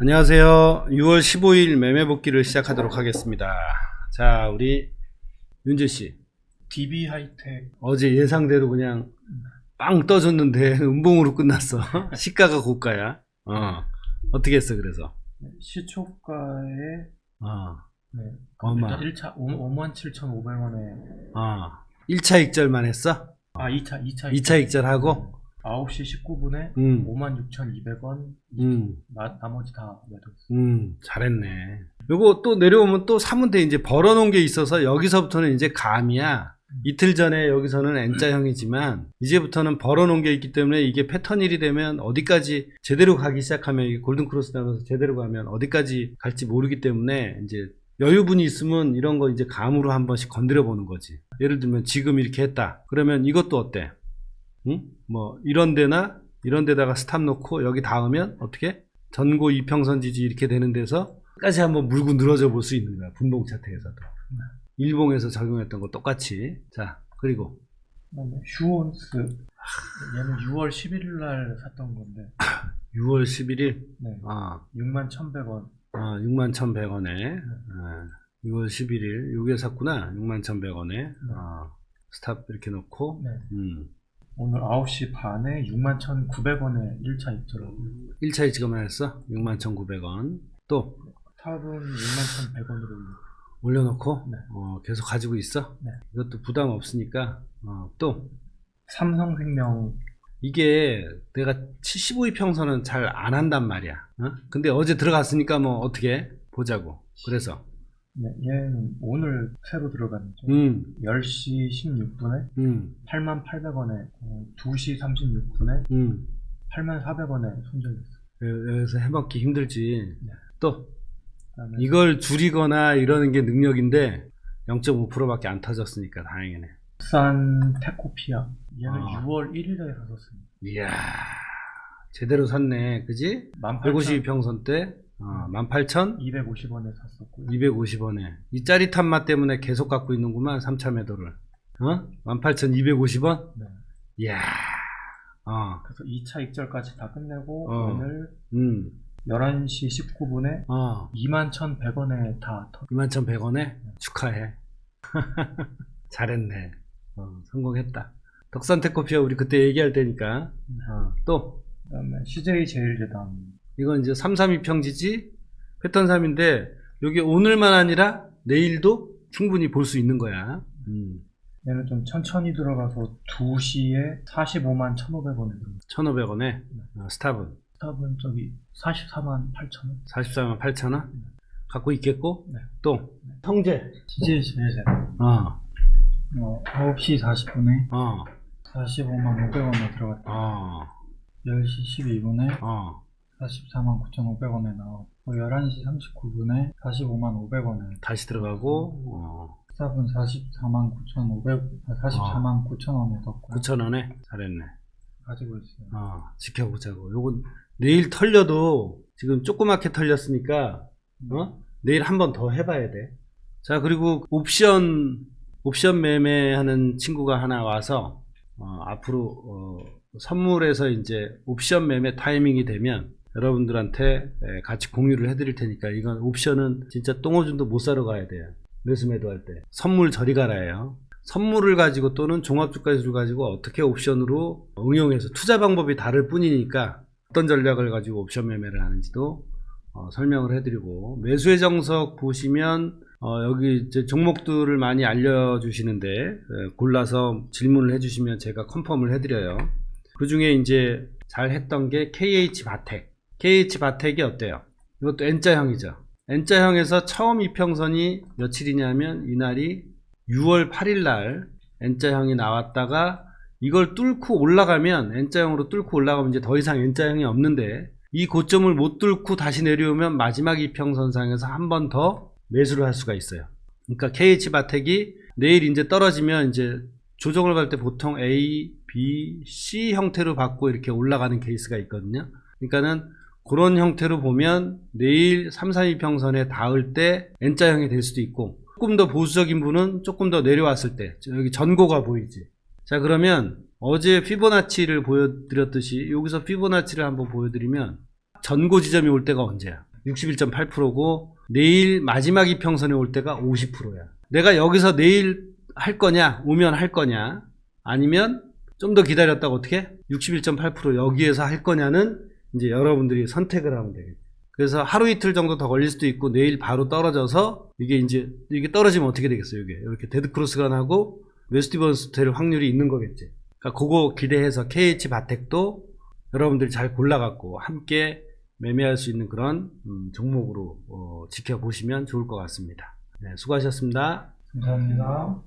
안녕하세요. 6월 15일 매매 복귀를 시작하도록 하겠습니다. 자, 우리 윤재 씨. DB 하이텍 어제 예상대로 그냥 빵 떠줬는데 음봉으로 끝났어. 시가가 고가야. 어. 어떻게 했어, 그래서? 시초가에 어. 네, 얼마? 일단 1차 57,500원에 어. 1차 익절만 했어? 아 2차 2차 2차 익절하고? 9시 19분에 음. 56,200원 음. 나, 나머지 다 매도했어. 음, 잘했네. 요거 또 내려오면 또 사면 돼. 이제 벌어놓은 게 있어서 여기서부터는 이제 감이야. 이틀 전에 여기서는 N자형이지만 이제부터는 벌어놓은 게 있기 때문에 이게 패턴일이 되면 어디까지 제대로 가기 시작하면 이게 골든크로스 나면서 제대로 가면 어디까지 갈지 모르기 때문에 이제 여유분이 있으면 이런 거 이제 감으로 한 번씩 건드려 보는 거지. 예를 들면 지금 이렇게 했다. 그러면 이것도 어때? 응? 뭐 이런 데나 이런 데다가 스탑 놓고 여기 닿으면 어떻게? 전고 이평선 지지 이렇게 되는 데서 까지 한번 물고 늘어져 볼 수 있는 거야. 분봉 차트에서도. 일봉에서 적용했던 거 똑같이. 자, 그리고 그다음에 휴온스 얘는 6월 11일 날 샀던 건데 6월 11일 네, 아, 61,100원. 아 61,100원에 아, 6월 11일 요게 샀구나. 61,100원에 아, 스탑 이렇게 놓고 네. 음. 오늘 9시 반에 61,900원에 1차 입주라고요. 1차 입지가만 했어? 61,900원. 또 탑은 61,100원으로 올려놓고 네. 어, 계속 가지고 있어? 네. 이것도 부담 없으니까 어, 또 삼성생명 이게 내가 75이평선은 잘 안 한단 말이야. 어? 근데 어제 들어갔으니까 뭐 어떻게 보자고. 그래서 네, 얘는 오늘 새로 들어갔는데 음, 10시 16분에 음, 88,800원에 어, 2시 36분에 음. 84,000원에 손절됐어요. 여- 여기서 해먹기 힘들지. 네. 또 이걸 줄이거나 이러는 게 능력인데 0.5%밖에 안 터졌으니까 다행이네. 국산 테코피아 얘는 아. 6월 1일에 샀었습니다. 이야, 제대로 샀네, 그지? 152평선 때 어, 18,250원에 250원에 샀었고요. 이 짜릿한 맛 때문에 계속 갖고 있는구만 3차 매도를. 어? 18,250원? 네. 이야, 어, 그래서 2차 익절까지 다 끝내고 어. 오늘 음, 11시 19분에 어, 21,100원에 다 터. 21,100원에 축하해. 잘했네. 어, 성공했다. 덕산테코피아 우리 그때 얘기할 때니까. 어, 또, 그다음에 CJ 제일제당 이건 이제 332 평지지 패턴 3인데, 여기 오늘만 아니라 내일도 충분히 볼 수 있는 거야. 음, 얘는 좀 천천히 들어가서 2시에 45만 1,500원에 들어갔어요. 1,500원에, 어, 스탑은 스탑은 저기 44만 8,000원. 44만 8천원? 갖고 있겠고, 네. 또, 성재. CJ 제일제당 어, 어, 9시 40분에 어, 45만 500원에 들어갔다. 어, 10시 12분에 어, 44만 9,500원에 나왔고 11시 39분에 45만 500원에 다시 들어가고, 어, 스탑은 44만 9,500 아, 44만 9,000원에 뒀고 9천원에 잘했네. 가지고 있어요. 어, 지켜보자고. 요건 내일 털려도 지금 조그맣게 털렸으니까, 어? 내일 한 번 더 해봐야 돼. 자, 그리고 옵션, 옵션 매매하는 친구가 하나 와서, 어, 앞으로, 어, 선물에서 이제 옵션 매매 타이밍이 되면 여러분들한테 에, 같이 공유를 해드릴 테니까 이건 옵션은 진짜 똥오줌도 못 사러 가야 돼요. 매수 매도 할 때. 선물 저리 가라예요. 선물을 가지고 또는 종합주가지수를 가지고 어떻게 옵션으로 응용해서 투자 방법이 다를 뿐이니까 어떤 전략을 가지고 옵션 매매를 하는지도 어, 설명을 해드리고 매수의 정석 보시면 어, 여기 종목들을 많이 알려주시는데 에, 골라서 질문을 해주시면 제가 컨펌을 해드려요. 그 중에 이제 잘 했던 게 KH 바텍. KH 바텍이 어때요? 이것도 N자형이죠. N자형에서 처음 이평선이 며칠이냐면 이날이 6월 8일 날 N자형이 나왔다가 이걸 뚫고 올라가면 N자형으로 뚫고 올라가면 이제 더 이상 N자형이 없는데 이 고점을 못 뚫고 다시 내려오면 마지막 이평선상에서 한 번 더 매수를 할 수가 있어요. 그러니까 KH 바텍이 내일 이제 떨어지면 이제 조정을 갈때 보통 A, B, C 형태로 받고 이렇게 올라가는 케이스가 있거든요. 그러니까는 그런 형태로 보면 내일 3, 4, 2평선에 닿을 때 N자형이 될 수도 있고 조금 더 보수적인 분은 조금 더 내려왔을 때저 여기 전고가 보이지. 자 그러면 어제 피보나치를 보여드렸듯이 여기서 피보나치를 한번 보여드리면 전고 지점이 올 때가 언제야? 61.8%고 내일 마지막 이평선에 올 때가 50%야. 내가 여기서 내일 할 거냐, 오면 할 거냐, 아니면 좀 더 기다렸다가 어떻게? 61.8% 여기에서 할 거냐는 이제 여러분들이 선택을 하면 되겠죠. 그래서 하루 이틀 정도 더 걸릴 수도 있고 내일 바로 떨어져서 이게 이제 이게 떨어지면 어떻게 되겠어요? 이게 이렇게 데드 크로스가 나고 웨스티번스 될 확률이 있는 거겠지. 그러니까 그거 기대해서 KH 바텍도 여러분들이 잘 골라갖고 함께 매매할 수 있는 그런 음, 종목으로 어, 지켜보시면 좋을 것 같습니다. 네, 수고하셨습니다. 감사합니다.